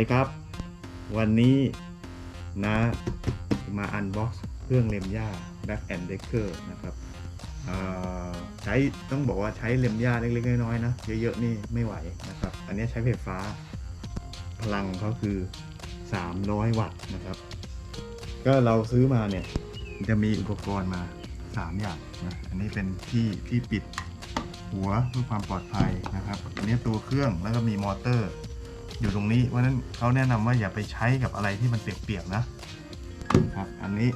ดีครับ วันนี้นะมาอันบ็อกซ์เครื่องเล็มหญ้า Back and Decker นะครับใช้ต้องบอกว่าใช้เล็มหญ้าเล็กๆน้อยๆนะเยอะๆนี่ไม่ไหวนะครับอันนี้ใช้ไฟฟ้าพลังเขาคือ 300 วัตต์นะครับ ก็เราซื้อมาเนี่ยจะมีอุปกรณ์มา 3 อย่างนะอันนี้เป็นที่ที่ปิดหัวเพื่อความปลอดภัยนะครับ อันนี้ตัวเครื่องแล้วก็มีมอเตอร์ อยู่ตรงนี้เพราะฉะนั้นเขาแนะนำว่าอย่าไปใช้กับอะไรที่มันเปียกๆนะครับ อันนี้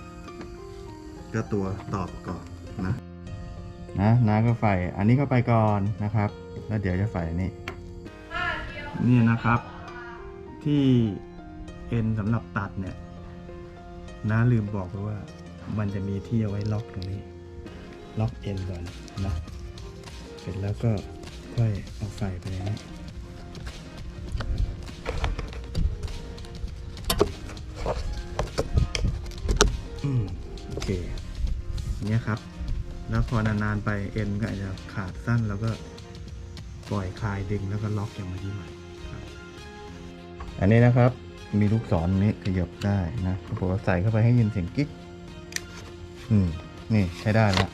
ก็ตัวตอบก่อนนะนะน้าก็ไฟอันนี้ก็ไปก่อนนะครับ แล้วเดี๋ยวจะไฟอันนี้นี่นะครับ ที่เอ็นสำหรับตัดเนี่ยน้าลืมบอกไปว่า มันจะมีที่เอาไว้ล็อกตรงนี้ ล็อกเอ็นก่อนนะเสร็จแล้วก็ค่อยเอาไฟไปอย่ อืมโอเคเนี้ยครับ แล้วพอนานๆไปเอ็นก็อาจจะขาดสั้นแล้วก็ปล่อยคลายดึงแล้วก็ล็อกอย่างเมื่อกี้ใหม่ครับ อันนี้นะครับมีลูกศรนี้ขยับได้นะผมใส่เข้าไปให้ยินเสียงกิ๊ก อืม นี่ใช้ได้แล้ว